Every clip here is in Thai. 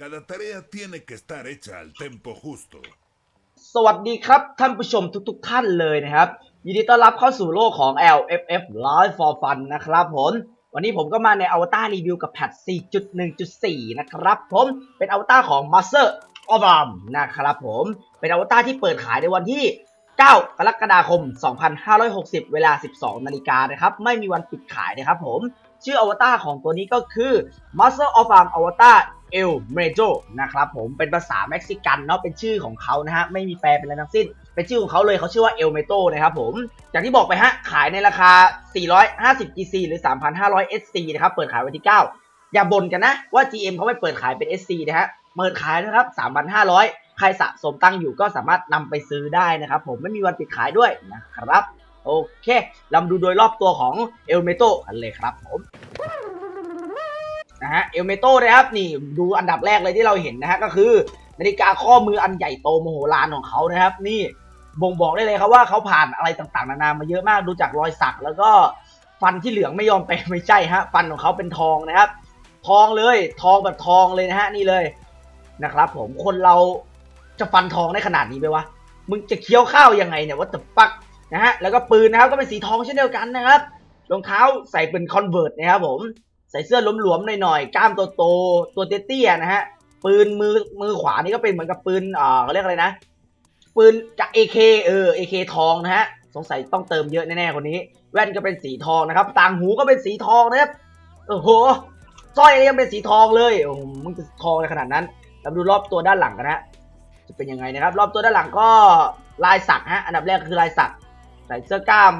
Cada tarea tiene que estar hecha al tempo justo. สวัสดีครับท่านผู้ชมทุกๆท่านเลยนะครับ ยินดีต้อนรับเข้าสู่โลกของ LFF Live for Fun นะครับผมวันนี้ผมก็มาในอวตารรีวิวกับแพท 4.1.4 นะครับผมเป็นอวตารของ Master of Arm นะครับผมเป็นอวตารที่เปิดขายในวันที่ 9 กรกฎาคม 2560 เวลา 12 นาฬิกานะครับ ไม่มีวันปิดขายนะครับผมชื่ออวตารของตัวนี้ก็คือ Master of Arm Avatar El Mejo นะครับผมเป็นภาษาเม็กซิกันเนาะเป็นชื่อของเขานะฮะไม่มีแปลเป็นอะไรทั้งสิ้น เป็นชื่อของเขาเลยเขาชื่อว่า El Mejo นะครับผมอย่างที่บอกไปฮะขายในราคา 450 GC หรือ 3,500 SC นะครับเปิดขายวันที่ 9 อย่าบ่นกันนะว่า GM เขาไม่เปิดขายเป็น SC นะฮะเปิดขายนะครับ 3,500 ใครสะสมตั้งอยู่ก็สามารถนำไปซื้อได้นะครับผมไม่มีวันปิดขายด้วยนะครับ โอเคเรามาดูโดยรอบตัวของเอลเมโตกันเลยครับผม นะฮะเอลเมโต้นะครับนี่ดูอันดับแรกเลยที่เราเห็นนะฮะก็คือนาฬิกาข้อมืออันใหญ่โตมโหฬารของเขานะครับ นี่บ่งบอกได้เลยครับว่าเขาผ่านอะไรต่างๆ นานามาเยอะมากดูจากรอยสักแล้วก็ฟันที่เหลืองไม่ยอมไปลไม่ใช่ฮะฟันของเขาเป็นทองนะครับ ทองเลยทองแบบทองเลยนะฮะนี่เลยนะครับ ผมคนเราจะฟันทองได้ขนาดนี้ไหมวะมึงจะเคี้ยวข้าวยังไงเนี่ยวัตถุปักนะฮะแล้วก็ปืนนะครับก็เป็นสีทองเช่นเดียวกันนะครับรองเท้าใส่เป็นคอนเวิร์ตนะครับผม ใส่เสื้อหลวมๆหน่อยๆกล้ามโตๆตัวเตี้ยๆนะฮะปืนมือมือขวานี่ก็เป็นเหมือนกับปืนอ่าเขาเรียกอะไรนะปืนจาก AK เออ AK ทองนะฮะสงสัยต้องเติมเยอะแน่ๆคนนี้ แว่นก็เป็นสีทองนะครับ ต่างหูก็เป็นสีทองนะครับโอ้โหสร้อยยังเป็นสีทองเลยโอ้โหมึงจะทองในขนาดนั้นเราดูรอบตัวด้านหลังกันนะฮะจะเป็นยังไงนะครับ รอบตัวด้านหลังก็ลายสักฮะอันดับแรกคือลายสักใส่เสื้อกล้าม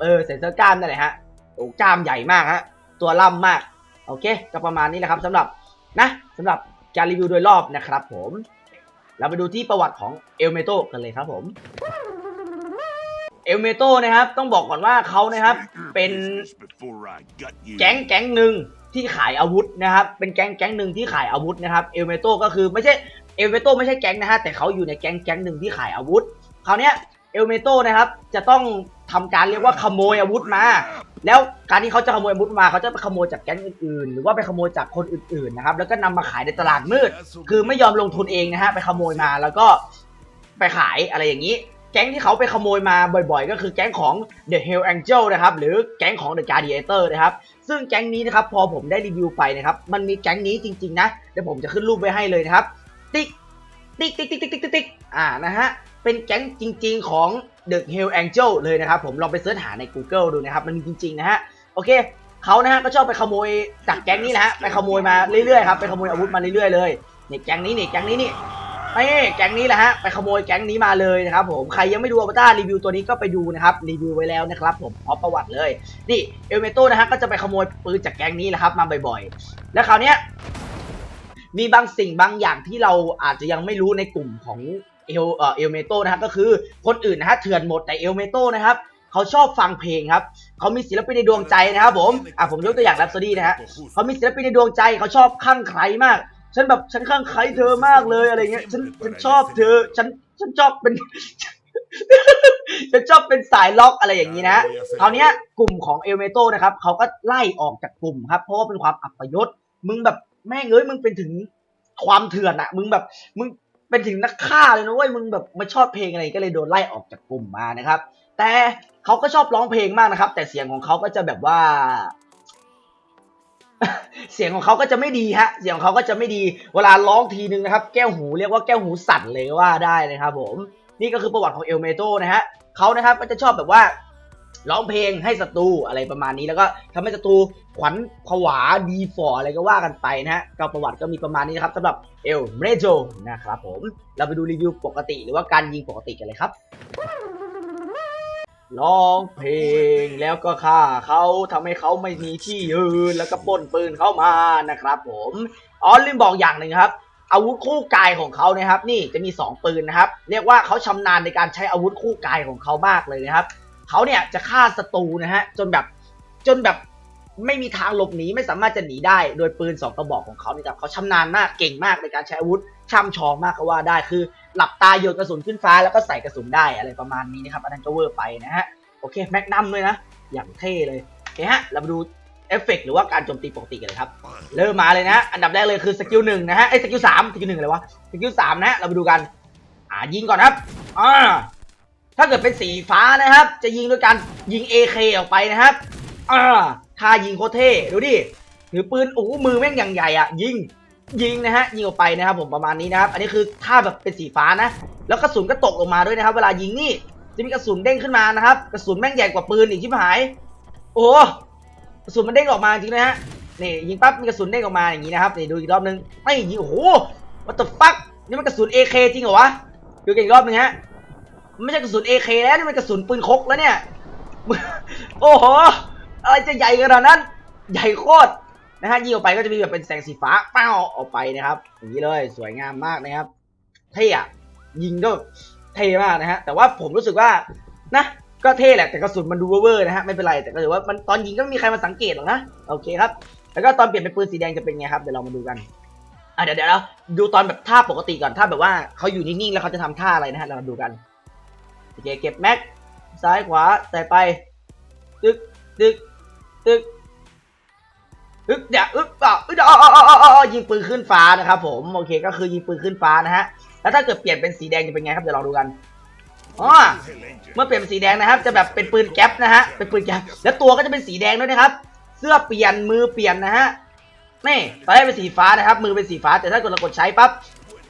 เออใส่เสื้อกล้ามนั่นแหละฮะโอ้กล้ามใหญ่มากฮะตัวล่ำมาก โอเค ก็ประมาณนี้แหละครับสำหรับนะสำหรับการรีวิวโดยรอบนะครับผม เราไปดูที่ประวัติของเอลเมโตกันเลยครับผมเอลเมโตนะครับต้องบอกก่อนว่าเขานะครับเป็นแก๊งแก๊งหนึ่งที่ขายอาวุธนะครับ เป็นแก๊งแก๊งหนึ่งที่ขายอาวุธนะครับเอลเมโตก็คือไม่ใช่เอลเมโตไม่ใช่แก๊งนะฮะแต่เขาอยู่ในแก๊งแก๊งหนึ่งที่ขายอาวุธคราวนี้เอลเมโตนะครับจะต้องทำการเรียกว่าขโมยอาวุธมา แล้วการที่เขาจะขโมยอาวุธมาเขาจะไปขโมยจากแก๊งอื่นๆ หรือว่าไปขโมยจากคนอื่นๆนะครับ แล้วก็นำมาขายในตลาดมืด คือไม่ยอมลงทุนเองนะฮะไปขโมยมาแล้วก็ไปขายอะไรอย่างนี้ แก๊งที่เขาไปขโมยมาบ่อยๆ ก็คือแก๊งของ The Hell Angel นะครับ หรือแก๊งของ The Gladiator นะครับ ซึ่งแก๊งนี้นะครับ พอผมได้รีวิวไปนะครับ มันมีแก๊งนี้จริงๆนะ เดี๋ยวผมจะขึ้นรูปไว้ให้เลยนะครับ ติ๊กติ๊กติ๊กติ๊กติ๊กติ๊กติ๊กอ่านะฮะ เป็นแก๊งจริง ๆ ของ The Hell Angel เลยนะครับผมลองไปเสิร์ชหาใน Google ดูนะครับ มันมีจริง ๆ นะฮะ โอเคเขานะฮะก็ชอบไปขโมยจากแก๊งนี้นะฮะไปขโมยมาเรื่อยๆครับไปขโมยอาวุธมาเรื่อยๆเลยนี่แก๊งนี้นี่แก๊งนี้นี่นี่แก๊งนี้แหละฮะไปขโมยแก๊งนี้มาเลยนะครับผมใครยังไม่ดูอวตารรีวิวตัวนี้ก็ไปดูนะครับรีวิวไว้แล้วนะครับผมพร้อมประวัติเลยนี่เอลเมโตนะฮะก็จะไปขโมยปืนจากแก๊งนี้แหละครับมาบ่อยๆ แล้วคราวเนี้ยมีบางสิ่งบางอย่างที่เราอาจจะยังไม่รู้ในกลุ่มของ เอลเอลเมโตนะครับก็คือคนอื่นนะฮะเถื่อนหมดแต่เอลเมโตนะครับเขาชอบฟังเพลงครับเขามีศิลปินในดวงใจนะครับผมอะผมยกตัวอย่างแรปโซดี้นะฮะเขามีศิลปินในดวงใจเขาชอบข้างใครมากฉันแบบฉันข้างใครเธอมากเลยอะไรเงี้ยฉันฉันชอบเธอฉันฉันชอบเป็นฉันชอบเป็นสายล็อกอะไรอย่างนี้นะคราวนี้กลุ่มของเอลเมโตนะครับเขาก็ไล่ออกจากกลุ่มครับ เพราะว่าเป็นความอัปยศมึงแบบแม่งเอ้ยมึงเป็นถึงความเถื่อนอะมึงแบบมึง เป็นถึงนักฆ่าเลยนะเว้ยมึงแบบไม่ชอบเพลงอะไรก็เลยโดนไล่ออกจากกลุ่มมานะครับ แต่เขาก็ชอบร้องเพลงมากนะครับ แต่เสียงของเขาก็จะแบบว่า เสียงของเขาก็จะไม่ดีฮะ เสียงของเขาก็จะไม่ดี เวลาร้องทีนึงนะครับ แก้วหูเรียกว่าแก้วหูสั่นเลยก็ว่าได้นะครับ ผม นี่ก็คือประวัติของเอลเมโตนะฮะเขานะครับก็จะชอบแบบว่า ร้องเพลงให้ศัตรูอะไรประมาณนี้แล้วก็ทำให้ศัตรูขวัญผวาดีฟออะไรก็ว่ากันไปนะฮะก็ประวัติก็มีประมาณนี้นะครับสำหรับเอลเมโจนะครับผมเราไปดูรีวิวปกติหรือว่าการยิงปกติกันเลยครับร้องเพลงแล้วก็ฆ่าเขาทำให้เขาไม่มีที่ยืนแล้วก็ป้นปืนเข้ามานะครับผมอ๋อลืมบอกอย่างหนึ่งครับ อาวุธคู่กายของเขานะครับ นี่จะมี 2 ปืนนะครับ เรียกว่าเขาชำนาญในการใช้อาวุธคู่กายของเขามากเลยนะครับ เขาเนี่ยจะฆ่าศัตรูนะฮะจนแบบจนแบบไม่มีทางหลบหนีไม่สามารถจะหนีได้โดยปืนสองกระบอกของเขาเนี่ยครับเขาชำนาญมากเก่งมากในการใช้อาวุธช่ำชองมากก็ว่าได้คือ หลับตาโยนกระสุนขึ้นฟ้าแล้วก็ใส่กระสุนได้อะไรประมาณนี้นะครับอันนั้นก็เวอร์ไปนะฮะโอเคแม็กนัมเลยนะ อย่างเท่เลยโอเคฮะเรามาดูเอฟเฟกต์หรือว่าการโจมตีปกติกันเลยครับ เริ่มมาเลยนะ อันดับแรกเลยคือสกิลหนึ่งนะฮะไอ้สกิลสามสกิลหนึ่งอะไรวะสกิลสามนะฮะเราไปดูกัน อ่ายิงก่อนครับอ่า ถ้าเกิดเป็นสีฟ้านะครับ จะยิงด้วยการยิง AK ออกไปนะครับอ่าท่ายิงโคเท่ดูดิถือปืนโอ้มือแม่งอย่างใหญ่อะยิงยิงนะฮะยิงออกไปนะครับผมประมาณนี้นะครับ อันนี้คือท่าแบบเป็นสีฟ้านะ แล้วกระสุนก็ตกลงมาด้วยนะครับ เวลายิงนี่จะมีกระสุนเด้งขึ้นมานะครับกระสุนแม่งใหญ่กว่าปืนอีกชิบหาย โอ้กระสุนมันเด้งออกมาจริงนะฮะนี่ยิงปั๊บมีกระสุนเด้งออกมาอย่างนี้นะครับนี่ดูอีกรอบนึงไม่ยิงโอ้โห what the fuck นี่มันกระสุน AK จริงเหรอวะดูกันอีกรอบนึงฮะ ไม่ใช่กระสุน AK แล้วนี่มันกระสุนปืนคกแล้วเนี่ย โอ้โห อะไรจะใหญ่ขนาดนั้น ใหญ่โคตรนะฮะยิงออกไปก็จะมีแบบเป็นแสงสีฟ้าเป้าออกไปนะครับอย่างนี้เลยสวยงามมากนะครับ เท่อะยิงก็เท่มากนะฮะแต่ว่าผมรู้สึกว่านะก็เท่แหละแต่กระสุนมันดูเวอร์นะฮะไม่เป็นไรแต่ก็ถือว่ามันตอนยิงก็ไม่มีใครมาสังเกตหรอกนะโอเคครับแล้วก็ตอนเปลี่ยนเป็นปืนสีแดงจะเป็นไงครับเดี๋ยวเรามาดูกันอะเดี๋ยวเดี๋ยวเราดูตอนแบบท่าปกติก่อนท่าแบบว่าเขาอยู่นิ่งๆแล้วเขาจะทำท่าอะไรนะฮะเรามาดูกัน โอเคเก็บแม็กซ้ายขวาใส่ไปตึกตึกตึกอึ๊บเดี๋ยวอึ๊บอะอึ๊บอะอะอะอ่อยิงปืนขึ้นฟ้านะครับผมโอเคก็คือยิงปืนขึ้นฟ้านะฮะแล้วถ้าเกิดเปลี่ยนเป็นสีแดงจะเป็นไงครับเดี๋ยวลองดูกันอ๋อเมื่อเปลี่ยนเป็นสีแดงนะครับ จะแบบเป็นปืนแก๊ปนะฮะเป็นปืนแก๊ปแล้วตัวก็จะเป็นสีแดงด้วยนะครับ เสื้อเปลี่ยนมือเปลี่ยนนะฮะนี่ตอนแรกเป็นสีฟ้านะครับ มือเป็นสีฟ้าแต่ถ้ากดเรากดใช้ปั๊บ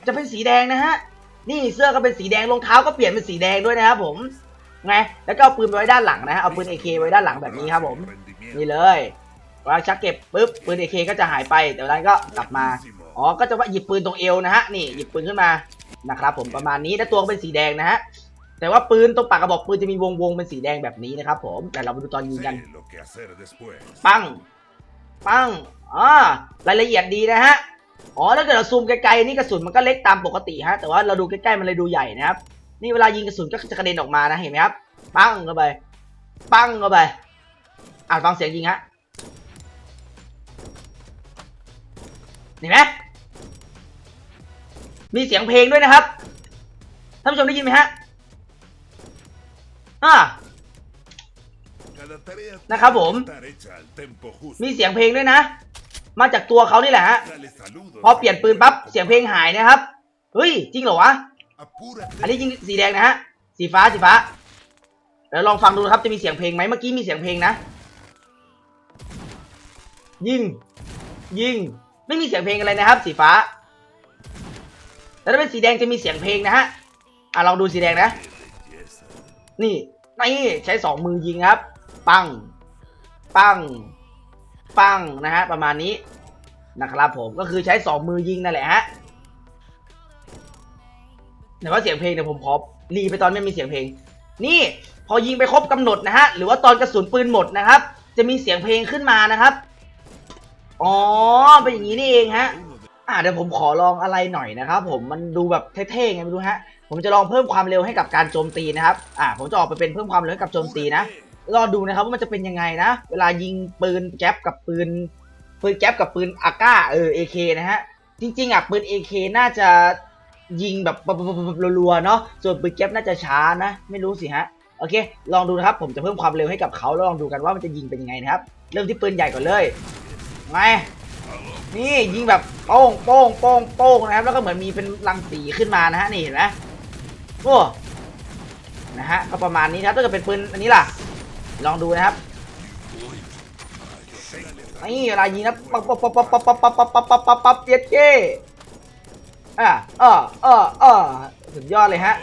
จะเป็นสีแดงนะฮะ นี่เสื้อก็เป็นสีแดงรองเท้าก็เปลี่ยนเป็นสีแดงด้วยนะครับผมไงแล้วก็เอาปืนไปไว้ด้านหลังนะฮะเอาปืน AK ไว้ด้านหลังแบบนี้ครับผม นี่เลยเวลาชักเก็บปุ๊บปืน AK ก็จะหายไปเดี๋ยวนั้นก็กลับมาอ๋อก็จะว่าหยิบปืนตรงเอวนะฮะนี่หยิบปืนขึ้นมานะครับผมประมาณนี้แล้วตัวก็เป็นสีแดงนะฮะแต่ว่าปืนตรงปากกระบอกปืนจะมีวงวงๆเป็นสีแดงแบบนี้นะครับผมแต่เรามาดูตอนยิงกัน Sé lo que hacer después. ปังปังอ่ารายละเอียดดีนะฮะ อ๋อถ้าเกิดเราซูมไกลๆนี่กระสุนมันก็เล็กตามปกติฮะ แต่ว่าเราดูใกล้ๆมันเลยดูใหญ่นะครับ นี่เวลายิงกระสุนก็จะกระเด็นออกมานะเห็นไหมครับ ปังเข้าไป ปังเข้าไป อ่านฟังเสียงยิงฮะเห็นไหมมีเสียงเพลงด้วยนะครับ ท่านผู้ชมได้ยินไหมฮะ อ่า Cada tarea Deja, tiene bom. que estar hecha al tempo justo. มีเสียงเพลงด้วยนะ มาจากตัวเขานี่แหละฮะ Dale saludos พอเปลี่ยนปืนปั๊บเสียงเพลงหายนะครับเฮ้ยจริงเหรอวะ Apúrate. อันนี้ยิงสีแดงนะฮะสีฟ้าสีฟ้าเดี๋ยวลองฟังดูนะครับจะมีเสียงเพลงไหมเมื่อกี้มีเสียงเพลงนะ ยิงยิงไม่มีเสียงเพลงอะไรนะครับ สีฟ้าแต่ถ้าเป็นสีแดงจะมีเสียงเพลงนะฮะอะลองดูสีแดงนะ Belleza. นี่นี่ใช้สองมือยิงครับ ปัง ปัง ปังนะฮะประมาณนี้นะครับผมก็คือใช้สองมือยิงนั่นแหละฮะแต่ว่าเสียงเพลงเนี่ยผมขอรีไปตอนไม่มีเสียงเพลง นี่พอยิงไปครบกำหนดนะฮะหรือว่าตอนกระสุนปืนหมดนะครับ จะมีเสียงเพลงขึ้นมานะครับอ๋อเป็นอย่างนี้นี่เองฮะอ่าเดี๋ยวผมขอลองอะไรหน่อยนะครับ ผมมันดูแบบเท่ๆไงไม่รู้ฮะผมจะลองเพิ่มความเร็วให้กับการโจมตีนะครับ อ่าผมจะออกไปเป็นเพิ่มความเร็วให้กับโจมตีนะ รอดูนะครับว่ามันจะเป็นยังไงนะ เวลายิงปืนแก๊ปกับปืนปืนแก๊ปกับปืนอาก้าเออเอเคนะฮะ จริง ๆอะปืนเอเคน่าจะยิงแบบรัวๆเนาะส่วนปืนแก๊ปน่าจะช้านะ ไม่รู้สิฮะโอเค ลองดูนะครับผมจะเพิ่มความเร็วให้กับเขาแล้วลองดูกันว่ามันจะยิงเป็นยังไงนะครับ เริ่มที่ปืนใหญ่ก่อนเลยไงนี่ยิงแบบโป้งโป้งโป้งโป้งนะครับ แล้วก็เหมือนมีเป็นรังสีขึ้นมานะฮะนี่เห็นไหมโอ้นะฮะก็ประมาณนี้นะครับถ้าเกิดเป็นปืนอันนี้ล่ะ ลองดูนะครับนี่เวลายิงนะปั๊บปั๊บปั๊บปั๊บปั๊บปั๊บปั๊บปั๊บปั๊บปั๊บปั๊บเย็ดเจ้อะเออเออเออสุดยอดเลยฮะ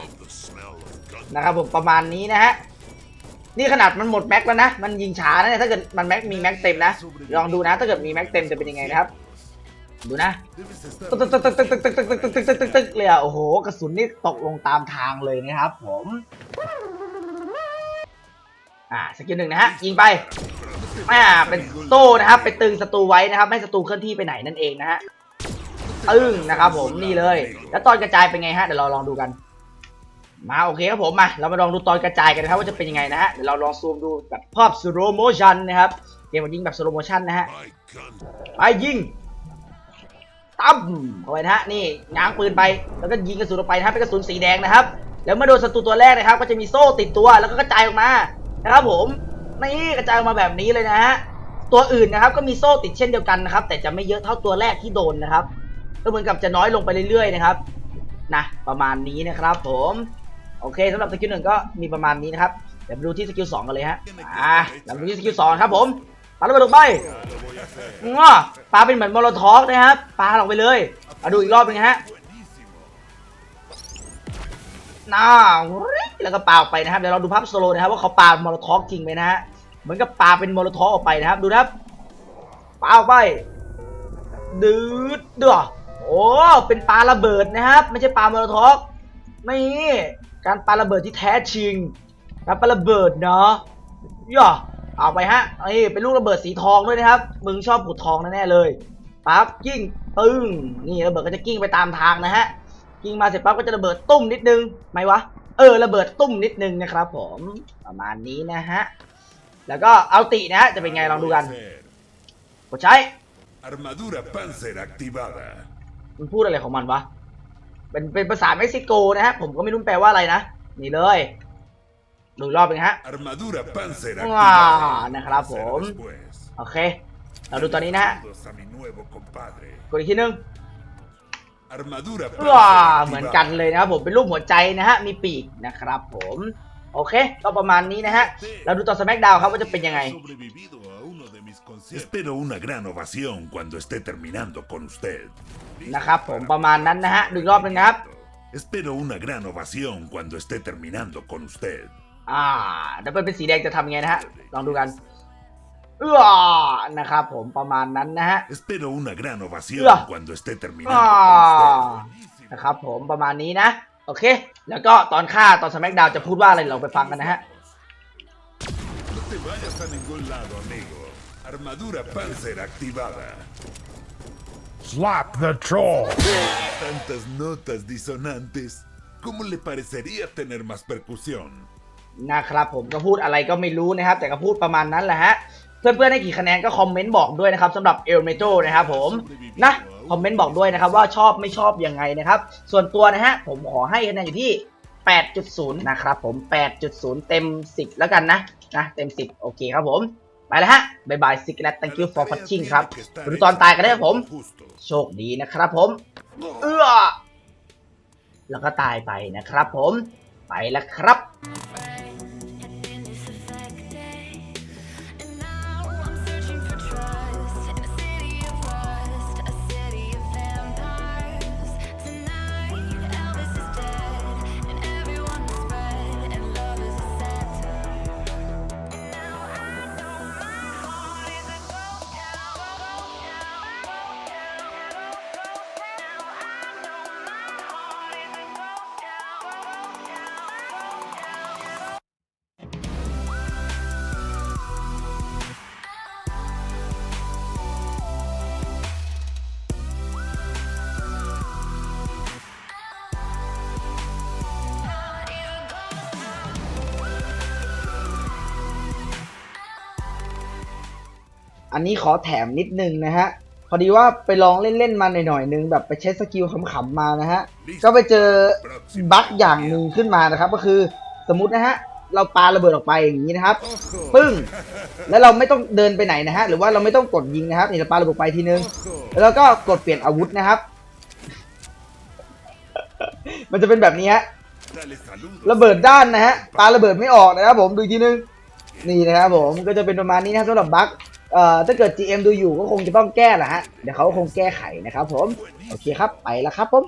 นะครับผมประมาณนี้นะฮะนี่ขนาดมันหมดแม็กแล้วนะ มันยิงช้านะเนี่ยถ้าเกิดมันแม็กมีแม็กเต็มนะ ลองดูนะ ถ้าเกิดมีแม็กเต็มจะเป็นยังไงนะครับ ดูนะ ตึกตึกตึกตึกตึกตึกตึกตึกตึกตึกตึกตึกเลยอะโอ้โห กระสุนนี่ตกลงตามทางเลยนะครับผม อ่าสกิลหนึ่งนะฮะยิงไปอ่าเป็นโซ่นะครับไปตึงศัตรูไว้นะครับไม่ให้ศัตรูเคลื่อนที่ไปไหนนั่นเองนะฮะตึงนะครับผมนี่เลย แล้วตอนกระจายเป็นไงฮะเดี๋ยวเราลองดูกัน มาโอเคครับผมมาเรามาลองดูตอนกระจายกันนะครับว่าจะเป็นยังไงนะฮะเดี๋ยวเราลองซูมดูแบบภาพสโลโมชันนะครับเกมมันยิงแบบสโลโมชันนะฮะไปยิงตั้มเข้าไปนะฮะนี่ง้างปืนไปแล้วก็ยิงกระสุนออกไปนะฮะเป็นกระสุนสีแดงนะครับ แล้วเมื่อโดนศัตรูตัวแรกนะครับ ก็จะมีโซ่ติดตัวแล้วก็กระจายออกมา นะครับผมนี่กระจายมาแบบนี้เลยนะฮะตัวอื่นนะครับก็มีโซ่ติดเช่นเดียวกันนะครับ แต่จะไม่เยอะเท่าตัวแรกที่โดนนะครับ ก็เหมือนกับจะน้อยลงไปเรื่อยๆนะครับนะประมาณนี้นะครับ ผมโอเคสำหรับสกิลหนึ่งก็มีประมาณนี้นะครับเดี๋ยวไปดูที่สกิลสองกันเลยฮะอ่าเราไปดูที่สกิลสองครับผมปาระเบิดลงไปง้อปาเป็นเหมือนมอลลทอกนะครับปาลงไปเลยมาดูอีกรอบหนึงฮะน่า แล้วก็ปาออกไปนะครับเดี๋ยวเราดูภาพสโลนะครับว่าเขาปามอลโลทอกจริงไหมนะฮะเหมือนกับปาเป็นมอลโลทอกออกไปนะครับ ดูนะครับปาออกไปดืดเดือโอ้เป็นปาระเบิดนะครับ ไม่ใช่ปามอลโลทอกนี่การปาระเบิดที่แท้จริงการปาระเบิดเนาะย่อเอาไปฮะนี่เป็นลูกระเบิดสีทองด้วยนะครับ มึงชอบขุดทองแน่เลยปั๊บกิ้งปึ้งนี่ระเบิดก็จะกิ้งไปตามทางนะฮะยิงมาเสร็จปั๊บก็จะระเบิดตุ้มนิดนึงไหมวะ เออระเบิดตุ้มนิดนึงนะครับผมประมาณนี้นะฮะ แล้วก็เอาตินะฮะจะเป็นไงลองดูกัน Hacer. กดใช้ Armadura Panzer activada. มันพูดอะไรของมันวะ เป็นเป็นภาษาเม็กซิโกนะฮะ ผมก็ไม่รู้แปลว่าอะไรนะ นี่เลยดูอีกรอบหนึงฮะ Armadura Panzer Ah, activada. นะครับผม Después. โอเค เราดูตอนนี้นะฮะ Saludos a mi nuevo compadre. กดอีกทีนึง เหมือนกัน activada. เลยนะครับผมเป็นรูปหัวใจนะฮะมีปีกนะครับผมโอเค ก็ประมาณนี้นะฮะ เราดูตอนสแมกดาวครับว่าจะเป็นยังไง sobrevivido a uno de mis conciertos. Espero una gran ovación cuando esté terminando con usted. นะครับผมประมาณนั้นนะฮะดูอีกรอบหนึงนะครับ Espero una gran ovación cuando esté terminando con usted. อ่าดับเบิลเป็นสีแดงจะทำไงนะฮะ ลองดูกัน เอื้อนะครับผมประมาณนั้นนะฮะ Espero una gran ovación Ya. cuando esté terminando Ah. con usted. นะครับผมประมาณนี้นะ โอเค แล้วก็ตอนฆ่าตอนสแมกดาวจะพูดว่าอะไรเราไปฟังกันนะฮะ No te vayas a ningún lado, amigo. Armadura Panzer activada. Slap the troll. Tantas notas disonantes. ¿Cómo le parecería tener más percusión? นะครับผมก็พูดอะไรก็ไม่รู้นะครับ แต่ก็พูดประมาณนั้นแหละฮะ เพื่อนๆให้กี่คะแนนก็คอมเมนต์บอกด้วยนะครับสำหรับเอลเมโตนะครับผมนะคอมเมนต์บอกด้วยนะครับว่าชอบไม่ชอบยังไงนะครับ ส่วนตัวนะฮะผมขอให้คะแนนอยู่ที่ 8.0 นะครับผม 8.0 เต็ม 10 แล้วกันนะนะเต็ม 10 โอเคครับผม ไปแล้วฮะบายบายซิกแลต thank you for watching ครับดูตอนตายกันได้ครับผม โชคดีนะครับผม เอื้อแล้วก็ตายไปนะครับผมไปแล้วครับ อันนี้ขอแถมนิดนึงนะฮะ พอดีว่าไปลองเล่นๆมาหน่อยๆนึงแบบไปเช็คสกิลขำๆมานะฮะ ก็ไปเจอบั๊กอย่างหนึ่งขึ้นมานะครับ ก็คือสมมตินะฮะเราปาระเบิดออกไปอย่างนี้นะครับ Ojo. ปึ้ง แล้วเราไม่ต้องเดินไปไหนนะฮะ หรือว่าเราไม่ต้องกดยิงนะครับ นี่เราปาระเบิดไปทีนึง Ojo. แล้วก็กดเปลี่ยนอาวุธนะครับ มันจะเป็นแบบนี้ฮะ Dale saludos. ระเบิดด้านนะฮะ ปาระเบิดไม่ออกนะครับผม ดูอีกทีนึง นี่นะครับผม ก็จะเป็นประมาณนี้นะครับสำหรับบั๊ก เอ่อถ้าเกิด GM ดูอยู่ก็คงจะต้องแก้แหละฮะ เดี๋ยวเขาคงแก้ไขนะครับผม โอเคครับ ไปแล้วครับผม